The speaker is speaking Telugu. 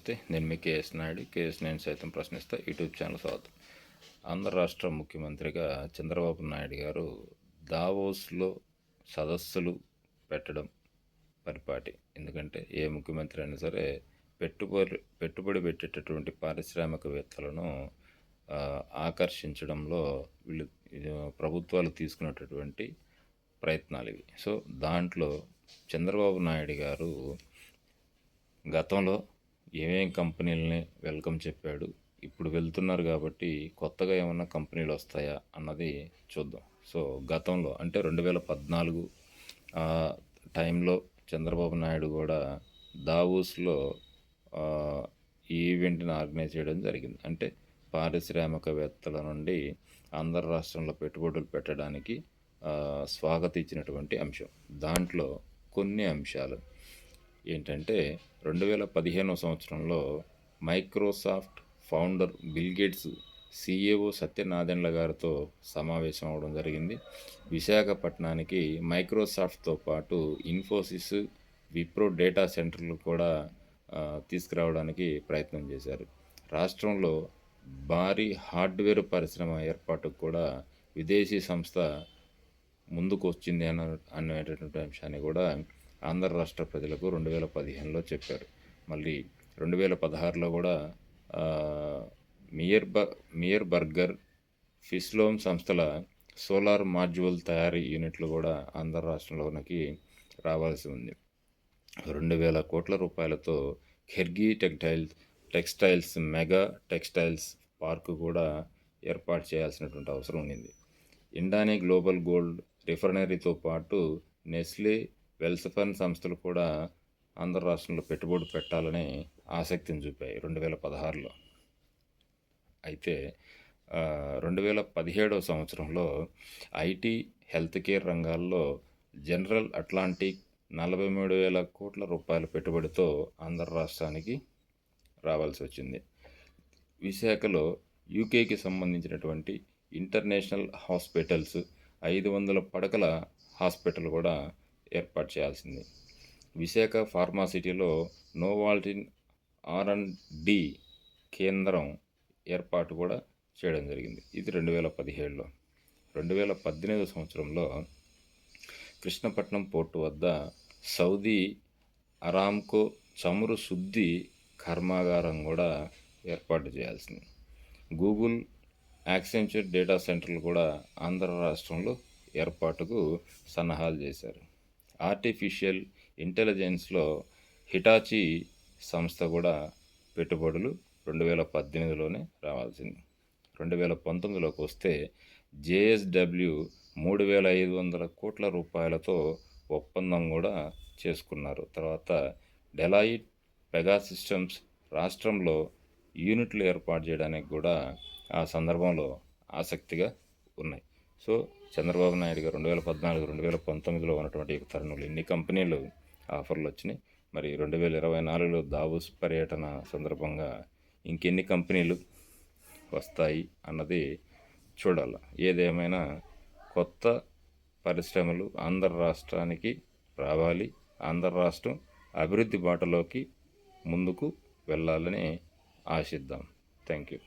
నమస్తే నేను మీ కేఎస్ నాయుడు. కేఎస్ నేను సైతం ప్రశ్నిస్తా. యూట్యూబ్ ఛానల్ స్వాగతం. ఆంధ్ర రాష్ట్ర ముఖ్యమంత్రిగా చంద్రబాబు నాయుడు గారు దావోస్లో సదస్సులు పెట్టడం పరిపాటి. ఎందుకంటే ఏ ముఖ్యమంత్రి అయినా సరే పెట్టుబడి పెట్టుబడి పెట్టేటటువంటి పారిశ్రామికవేత్తలను ఆకర్షించడంలో వీళ్ళు ప్రభుత్వాలు తీసుకునేటటువంటి ప్రయత్నాలు ఇవి. సో దాంట్లో చంద్రబాబు నాయుడు గారు గతంలో ఏమేం కంపెనీలని వెల్కమ్ చెప్పాడు. ఇప్పుడు వెళ్తున్నారు కాబట్టి కొత్తగా ఏమన్నా కంపెనీలు వస్తాయా అన్నది చూద్దాం. సో గతంలో అంటే రెండు వేల పద్నాలుగు టైంలో చంద్రబాబు నాయుడు కూడా దావూస్లో ఈవెంట్ని ఆర్గనైజ్ చేయడం జరిగింది. అంటే పారిశ్రామికవేత్తల నుండి ఆంధ్ర రాష్ట్రంలో పెట్టుబడులు పెట్టడానికి స్వాగతించినటువంటి అంశం. దాంట్లో కొన్ని అంశాలు. ఏంటంటే రెండు వేల పదిహేనవ సంవత్సరంలో Microsoft founder Bill Gates CEO Satya Nadella గారితో సమావేశం అవడం జరిగింది. విశాఖపట్నానికి మైక్రోసాఫ్ట్తో పాటు ఇన్ఫోసిస్ విప్రో డేటా సెంటర్లు కూడా తీసుకురావడానికి ప్రయత్నం చేశారు. రాష్ట్రంలో భారీ హార్డ్వేర్ పరిశ్రమ ఏర్పాటుకు కూడా విదేశీ సంస్థ ముందుకు వచ్చింది అన్న అనేటటువంటి అంశాన్ని కూడా ఆంధ్ర రాష్ట్ర ప్రజలకు రెండు వేల పదిహేనులో చెప్పారు. మళ్ళీ రెండు వేల పదహారులో కూడా మియర్ బ మియర్ బర్గర్ ఫిస్లోమ్ సంస్థల సోలార్ మాడ్యూల్ తయారీ యూనిట్లు కూడా ఆంధ్ర రాష్ట్రంలోనికి రావాల్సి ఉంది. రెండు వేల కోట్ల రూపాయలతో ఖెర్గీ textiles textiles mega textiles park కూడా ఏర్పాటు చేయాల్సినటువంటి అవసరం ఉండింది ఇండానీ గ్లోబల్ గోల్డ్ రిఫైనరీతో పాటు నెస్లే వెల్స్ఫర్న్ సంస్థలు కూడా ఆంధ్ర రాష్ట్రంలో పెట్టుబడి పెట్టాలని ఆసక్తిని చూపాయి రెండు వేల పదహారులో. అయితే రెండు వేల పదిహేడవ సంవత్సరంలో ఐటీ హెల్త్ కేర్ రంగాల్లో జనరల్ అట్లాంటిక్ నలభై మూడు వేల కోట్ల రూపాయల పెట్టుబడితో ఆంధ్ర రాష్ట్రానికి రావాల్సి వచ్చింది. విశాఖలో యూకేకి సంబంధించినటువంటి ఇంటర్నేషనల్ హాస్పిటల్స్ ఐదు వందల పడకల హాస్పిటల్ కూడా ఏర్పాటు చేయాల్సింది. విశాఖ ఫార్మాసిటీలో నోవాల్టిన్ ఆర్ అండ్ డి కేంద్రం ఏర్పాటు కూడా చేయడం జరిగింది. ఇది రెండు వేల పదిహేడులో. రెండు వేల పద్దెనిమిది సంవత్సరంలో కృష్ణపట్నం పోర్టు వద్ద సౌదీ అరామ్కో చమురు శుద్ధి కర్మాగారం కూడా ఏర్పాటు చేయాల్సింది. గూగుల్ యాక్సెంచర్ డేటా సెంటర్లు కూడా ఆంధ్ర రాష్ట్రంలో ఏర్పాటుకు సన్నాహాలు చేశారు. ఆర్టిఫిషియల్ ఇంటెలిజెన్స్లో హిటాచి సంస్థ కూడా పెట్టుబడులు రెండు వేల పద్దెనిమిదిలోనే రావాల్సింది. రెండు వేల పంతొమ్మిదిలోకి వస్తే జేఎస్డబ్ల్యూ మూడు వేల ఐదు వందల కోట్ల రూపాయలతో ఒప్పందం కూడా చేసుకున్నారు. తర్వాత డెలాయిట్ పెగా సిస్టమ్స్ రాష్ట్రంలో యూనిట్లు ఏర్పాటు చేయడానికి కూడా ఆ సందర్భంలో ఆసక్తిగా ఉన్నాయి. సో చంద్రబాబు నాయుడు గారు రెండు వేల పద్నాలుగు రెండు వేల పంతొమ్మిదిలో ఉన్నటువంటి తరుణంలో ఎన్ని కంపెనీలు ఆఫర్లు వచ్చినాయి? మరి రెండు వేల ఇరవై నాలుగులో దావోస్ పర్యటన సందర్భంగా ఇంకెన్ని కంపెనీలు వస్తాయి అన్నది చూడాలి. ఏదేమైనా కొత్త పరిశ్రమలు ఆంధ్ర రాష్ట్రానికి రావాలి ఆంధ్ర రాష్ట్రం అభివృద్ధి బాటలోకి ముందుకు వెళ్ళాలని ఆశిద్దాం. Thank you.